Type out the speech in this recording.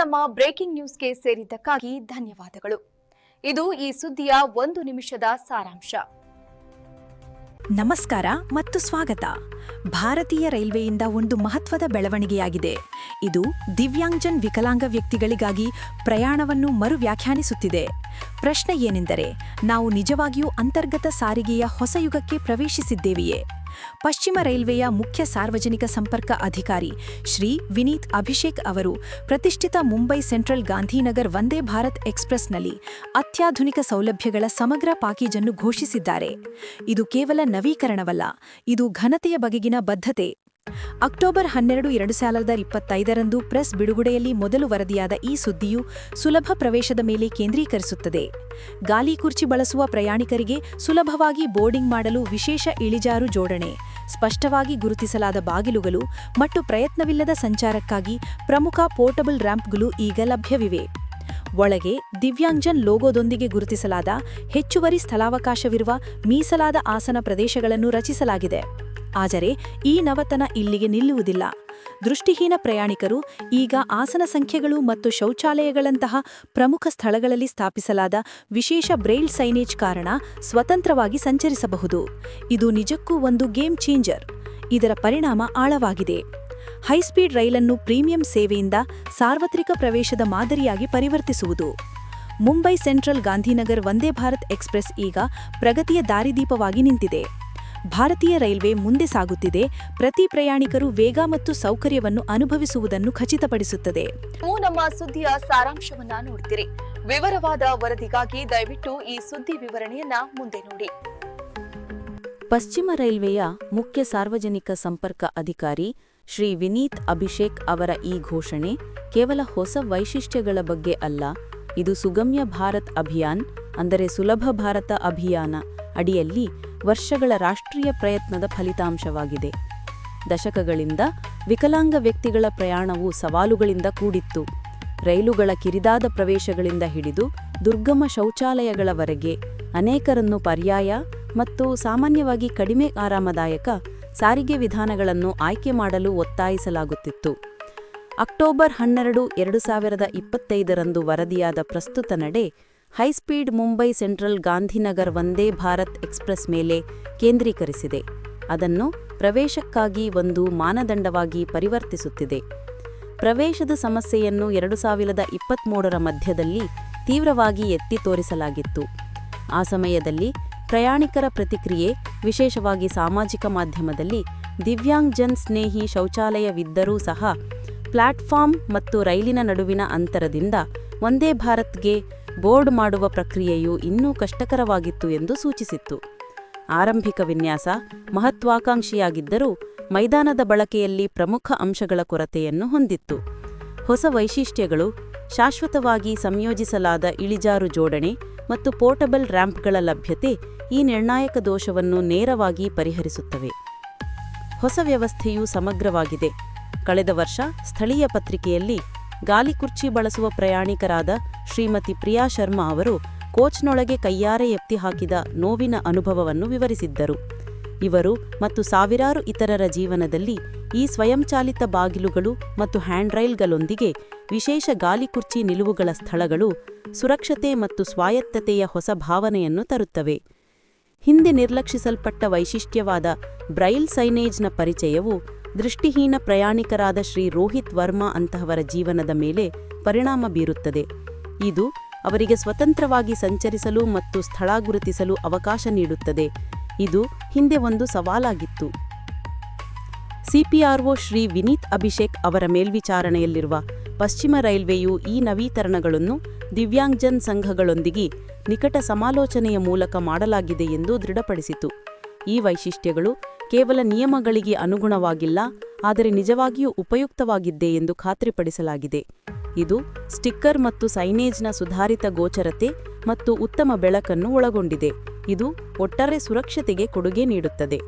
ನಮ್ಮ ಬ್ರೇಕಿಂಗ್ ನ್ಯೂಸ್ಗೆ ಸೇರಿದ್ದಕ್ಕಾಗಿ ಧನ್ಯವಾದಗಳು. ಇದು ಈ ಸುದ್ದಿಯ ಒಂದು ನಿಮಿಷದ ಸಾರಾಂಶ. ನಮಸ್ಕಾರ ಮತ್ತು ಸ್ವಾಗತ. ಭಾರತೀಯ ರೈಲ್ವೆಯಿಂದ ಒಂದು ಮಹತ್ವದ ಬೆಳವಣಿಗೆಯಾಗಿದೆ. ಇದು ದಿವ್ಯಾಂಗ್ಜನ್ ವಿಕಲಾಂಗ ವ್ಯಕ್ತಿಗಳಿಗಾಗಿ ಪ್ರಯಾಣವನ್ನು ಮರು ವ್ಯಾಖ್ಯಾನಿಸುತ್ತಿದೆ ಪ್ರಶ್ನೆ ಏನೆಂದರೆ, ನಾವು ನಿಜವಾಗಿಯೂ ಅಂತರ್ಗತ ಸಾರಿಗೆಯ ಹೊಸ ಯುಗಕ್ಕೆ ಪ್ರವೇಶಿಸಿದ್ದೇವೆಯೇ? ಪಶ್ಚಿಮ ರೈಲ್ವೆಯ ಮುಖ್ಯ ಸಾರ್ವಜನಿಕ ಸಂಪರ್ಕ ಅಧಿಕಾರಿ ಶ್ರೀ ವಿನೀತ್ ಅಭಿಷೇಕ್ ಅವರು ಪ್ರತಿಷ್ಠಿತ ಮುಂಬೈ ಸೆಂಟ್ರಲ್ ಗಾಂಧಿನಗರ್ ವಂದೇ ಭಾರತ್ ಎಕ್ಸ್ಪ್ರೆಸ್ನಲ್ಲಿ ಅತ್ಯಾಧುನಿಕ ಸೌಲಭ್ಯಗಳ ಸಮಗ್ರ ಪ್ಯಾಕೇಜನ್ನು ಘೋಷಿಸಿದ್ದಾರೆ. ಇದು ಕೇವಲ ನವೀಕರಣವಲ್ಲ, ಇದು ಘನತೆಯ ಬಗೆಗಿನ ಬದ್ಧತೆ. ಅಕ್ಟೋಬರ್ ಹನ್ನೆರಡು, ಎರಡು ಸಾವಿರದ ಇಪ್ಪತ್ತೈದರಂದು ಪ್ರೆಸ್ ಬಿಡುಗಡೆಯಲ್ಲಿ ಮೊದಲು ವರದಿಯಾದ ಈ ಸುದ್ದಿಯು ಸುಲಭ ಪ್ರವೇಶದ ಮೇಲೆ ಕೇಂದ್ರೀಕರಿಸುತ್ತದೆ. ಗಾಲಿ ಕುರ್ಚಿ ಬಳಸುವ ಪ್ರಯಾಣಿಕರಿಗೆ ಸುಲಭವಾಗಿ ಬೋರ್ಡಿಂಗ್ ಮಾಡಲು ವಿಶೇಷ ಇಳಿಜಾರು ಜೋಡಣೆ, ಸ್ಪಷ್ಟವಾಗಿ ಗುರುತಿಸಲಾದ ಬಾಗಿಲುಗಳು ಮತ್ತು ಪ್ರಯತ್ನವಿಲ್ಲದ ಸಂಚಾರಕ್ಕಾಗಿ ಪ್ರಮುಖ ಪೋರ್ಟಬಲ್ ರ್ಯಾಂಪ್ಗಳು ಈಗ ಲಭ್ಯವಿವೆ. ಒಳಗೆ ದಿವ್ಯಾಂಗ್ಜನ್ ಲೋಗೋದೊಂದಿಗೆ ಗುರುತಿಸಲಾದ ಹೆಚ್ಚುವರಿ ಸ್ಥಳಾವಕಾಶವಿರುವ ಮೀಸಲಾದ ಆಸನ ಪ್ರದೇಶಗಳನ್ನು ರಚಿಸಲಾಗಿದೆ. ಆದರೆ ಈ ನವತನ ಇಲ್ಲಿಗೆ ನಿಲ್ಲುವುದಿಲ್ಲ. ದೃಷ್ಟಿಹೀನ ಪ್ರಯಾಣಿಕರು ಈಗ ಆಸನ ಸಂಖ್ಯೆಗಳು ಮತ್ತು ಶೌಚಾಲಯಗಳಂತಹ ಪ್ರಮುಖ ಸ್ಥಳಗಳಲ್ಲಿ ಸ್ಥಾಪಿಸಲಾದ ವಿಶೇಷ ಬ್ರೈಲ್ ಸೈನೇಜ್ ಕಾರಣ ಸ್ವತಂತ್ರವಾಗಿ ಸಂಚರಿಸಬಹುದು. ಇದು ನಿಜಕ್ಕೂ ಒಂದು ಗೇಮ್ ಚೇಂಜರ್. ಇದರ ಪರಿಣಾಮ ಆಳವಾಗಿದೆ. ಹೈಸ್ಪೀಡ್ ರೈಲನ್ನು ಪ್ರೀಮಿಯಂ ಸೇವೆಯಿಂದ ಸಾರ್ವತ್ರಿಕ ಪ್ರವೇಶದ ಮಾದರಿಯಾಗಿ ಪರಿವರ್ತಿಸುವುದು. ಮುಂಬೈ ಸೆಂಟ್ರಲ್ ಗಾಂಧಿನಗರ್ ವಂದೇ ಭಾರತ್ ಎಕ್ಸ್ಪ್ರೆಸ್ ಈಗ ಪ್ರಗತಿಯ ದಾರಿದೀಪವಾಗಿ ನಿಂತಿದೆ. ಭಾರತೀಯ ರೈಲ್ವೆ ಮುಂದೆ ಸಾಗುತ್ತಿದೆ. ಪ್ರತಿ ಪ್ರಯಾಣಿಕರು ವೇಗ ಮತ್ತು ಸೌಕರ್ಯವನ್ನು ಅನುಭವಿಸುವುದನ್ನು ಖಚಿತಪಡಿಸುತ್ತದೆ. ನಮ್ಮ ಸುದ್ದಿಯ ಸಾರಾಂಶವನ್ನ ನೋಡ್ತೀರಿ. ವಿವರವಾದ ವರದಿಗಾಗಿ ದಯವಿಟ್ಟು ಈ ಸುದ್ದಿ ವಿವರಣೆಯನ್ನ ಮುಂದೆ ನೋಡಿ. ಪಶ್ಚಿಮ ರೈಲ್ವೆಯ ಮುಖ್ಯ ಸಾರ್ವಜನಿಕ ಸಂಪರ್ಕ ಅಧಿಕಾರಿ ಶ್ರೀ ವಿನೀತ್ ಅಭಿಷೇಕ್ ಅವರ ಈ ಘೋಷಣೆ ಕೇವಲ ಹೊಸ ವೈಶಿಷ್ಟ್ಯಗಳ ಬಗ್ಗೆ ಅಲ್ಲ ಇದು ಸುಗಮ್ಯ ಭಾರತ್ ಅಭಿಯಾನ್ ಅಂದರೆ ಸುಲಭ ಭಾರತ ಅಭಿಯಾನ ಅಡಿಯಲ್ಲಿ ವರ್ಷಗಳ ರಾಷ್ಟ್ರೀಯ ಪ್ರಯತ್ನದ ಫಲಿತಾಂಶವಾಗಿದೆ. ದಶಕಗಳಿಂದ ವಿಕಲಾಂಗ ವ್ಯಕ್ತಿಗಳ ಪ್ರಯಾಣವು ಸವಾಲುಗಳಿಂದ ಕೂಡಿತ್ತು. ರೈಲುಗಳ ಕಿರಿದಾದ ಪ್ರವೇಶಗಳಿಂದ ಹಿಡಿದು ದುರ್ಗಮ ಶೌಚಾಲಯಗಳವರೆಗೆ ಅನೇಕರನ್ನು ಪರ್ಯಾಯ ಮತ್ತು ಸಾಮಾನ್ಯವಾಗಿ ಕಡಿಮೆ ಆರಾಮದಾಯಕ ಸಾರಿಗೆ ವಿಧಾನಗಳನ್ನು ಆಯ್ಕೆ ಮಾಡಲು ಒತ್ತಾಯಿಸಲಾಗುತ್ತಿತ್ತು. ಅಕ್ಟೋಬರ್ ಹನ್ನೆರಡು, ಎರಡು ಸಾವಿರದ ಇಪ್ಪತ್ತೈದರಂದು ವರದಿಯಾದ ಪ್ರಸ್ತುತ ನಡೆ high speed Mumbai central Gandhinagar Vande Bharat express ಮೇಲೆ ಕೇಂದ್ರೀಕರಿಸಿದೆ. ಅದನ್ನು ಪ್ರವೇಶಕ್ಕಾಗಿ ಒಂದು ಮಾನದಂಡವಾಗಿ ಪರಿವರ್ತಿಸುತ್ತಿದೆ. ಪ್ರವೇಶದ ಸಮಸ್ಯೆಯನ್ನು ಎರಡು ಸಾವಿರದ ಇಪ್ಪತ್ತ್ಮೂರರ ಮಧ್ಯದಲ್ಲಿ ತೀವ್ರವಾಗಿ ಎತ್ತಿ ತೋರಿಸಲಾಗಿತ್ತು. ಆ ಸಮಯದಲ್ಲಿ ಪ್ರಯಾಣಿಕರ ಪ್ರತಿಕ್ರಿಯೆ, ವಿಶೇಷವಾಗಿ ಸಾಮಾಜಿಕ ಮಾಧ್ಯಮದಲ್ಲಿ ದಿವ್ಯಾಂಗ್ಜನ್ ಸ್ನೇಹಿ ಶೌಚಾಲಯವಿದ್ದರೂ ಸಹ, ಪ್ಲಾಟ್ಫಾರ್ಮ್ ಮತ್ತು ರೈಲಿನ ನಡುವಿನ ಅಂತರದಿಂದ ಒಂದೇ ಭಾರತ್ಗೆ ಬೋರ್ಡ್ ಮಾಡುವ ಪ್ರಕ್ರಿಯೆಯು ಇನ್ನೂ ಕಷ್ಟಕರವಾಗಿತ್ತು ಎಂದು ಸೂಚಿಸಿತ್ತು. ಆರಂಭಿಕ ವಿನ್ಯಾಸ ಮಹತ್ವಾಕಾಂಕ್ಷಿಯಾಗಿದ್ದರೂ ಮೈದಾನದ ಬಳಕೆಯಲ್ಲಿ ಪ್ರಮುಖ ಅಂಶಗಳ ಕೊರತೆಯನ್ನು ಹೊಂದಿತ್ತು. ಹೊಸ ವೈಶಿಷ್ಟ್ಯಗಳು, ಶಾಶ್ವತವಾಗಿ ಸಂಯೋಜಿಸಲಾದ ಇಳಿಜಾರು ಜೋಡಣೆ ಮತ್ತು ಪೋರ್ಟಬಲ್ ರ್ಯಾಂಪ್ಗಳ ಲಭ್ಯತೆ ಈ ನಿರ್ಣಾಯಕ ದೋಷವನ್ನು ನೇರವಾಗಿ ಪರಿಹರಿಸುತ್ತವೆ. ಹೊಸ ವ್ಯವಸ್ಥೆಯು ಸಮಗ್ರವಾಗಿದೆ. ಕಳೆದ ವರ್ಷ ಸ್ಥಳೀಯ ಪತ್ರಿಕೆಯಲ್ಲಿ ಗಾಲಿ ಕುರ್ಚಿ ಬಳಸುವ ಪ್ರಯಾಣಿಕರಾದ ಶ್ರೀಮತಿ ಪ್ರಿಯಾ ಶರ್ಮಾ ಅವರು ಕೋಚ್ನೊಳಗೆ ಕೈಯಾರೆ ಎತ್ತಿ ಹಾಕಿದ ನೋವಿನ ಅನುಭವವನ್ನು ವಿವರಿಸಿದ್ದರು. ಇವರು ಮತ್ತು ಸಾವಿರಾರು ಇತರರ ಜೀವನದಲ್ಲಿ ಈ ಸ್ವಯಂಚಾಲಿತ ಬಾಗಿಲುಗಳು ಮತ್ತು ಹ್ಯಾಂಡ್ರೈಲ್ಗಳೊಂದಿಗೆ ವಿಶೇಷ ಗಾಲಿ ಕುರ್ಚಿ ನಿಲುವುಗಳ ಸ್ಥಳಗಳು ಸುರಕ್ಷತೆ ಮತ್ತು ಸ್ವಾಯತ್ತತೆಯ ಹೊಸ ಭಾವನೆಯನ್ನು ತರುತ್ತವೆ. ಹಿಂದೆ ನಿರ್ಲಕ್ಷಿಸಲ್ಪಟ್ಟ ವೈಶಿಷ್ಟ್ಯವಾದ ಬ್ರೈಲ್ ಸೈನೇಜ್ನ ಪರಿಚಯವು ದೃಷ್ಟಿಹೀನ ಪ್ರಯಾಣಿಕರಾದ ಶ್ರೀ ರೋಹಿತ್ ವರ್ಮಾ ಅಂತಹವರ ಜೀವನದ ಮೇಲೆ ಪರಿಣಾಮ ಬೀರುತ್ತದೆ. ಇದು ಅವರಿಗೆ ಸ್ವತಂತ್ರವಾಗಿ ಸಂಚರಿಸಲು ಮತ್ತು ಸ್ಥಳ ಗುರುತಿಸಲು ಅವಕಾಶ ನೀಡುತ್ತದೆ. ಇದು ಹಿಂದೆ ಒಂದು ಸವಾಲಾಗಿತ್ತು. ಸಿಪಿಆರ್ಒ ಶ್ರೀ ವಿನೀತ್ ಅಭಿಷೇಕ್ ಅವರ ಮೇಲ್ವಿಚಾರಣೆಯಲ್ಲಿರುವ ಪಶ್ಚಿಮ ರೈಲ್ವೆಯು ಈ ನವೀಕರಣಗಳನ್ನು ದಿವ್ಯಾಂಗ್ಜನ್ ಸಂಘಗಳೊಂದಿಗೆ ನಿಕಟ ಸಮಾಲೋಚನೆಯ ಮೂಲಕ ಮಾಡಲಾಗಿದೆ ಎಂದು ದೃಢಪಡಿಸಿತು. ಈ ವೈಶಿಷ್ಟ್ಯಗಳು ಕೇವಲ ನಿಯಮಗಳಿಗೆ ಅನುಗುಣವಾಗಿಲ್ಲ, ಆದರೆ ನಿಜವಾಗಿಯೂ ಉಪಯುಕ್ತವಾಗಿದ್ದೆ ಎಂದು ಖಾತ್ರಿಪಡಿಸಲಾಗಿದೆ. ಇದು ಸ್ಟಿಕ್ಕರ್ ಮತ್ತು ಸೈನೇಜ್ನ ಸುಧಾರಿತ ಗೋಚರತೆ ಮತ್ತು ಉತ್ತಮ ಬೆಳಕನ್ನು ಒಳಗೊಂಡಿದೆ. ಇದು ಒಟ್ಟಾರೆ ಸುರಕ್ಷತೆಗೆ ಕೊಡುಗೆ ನೀಡುತ್ತದೆ.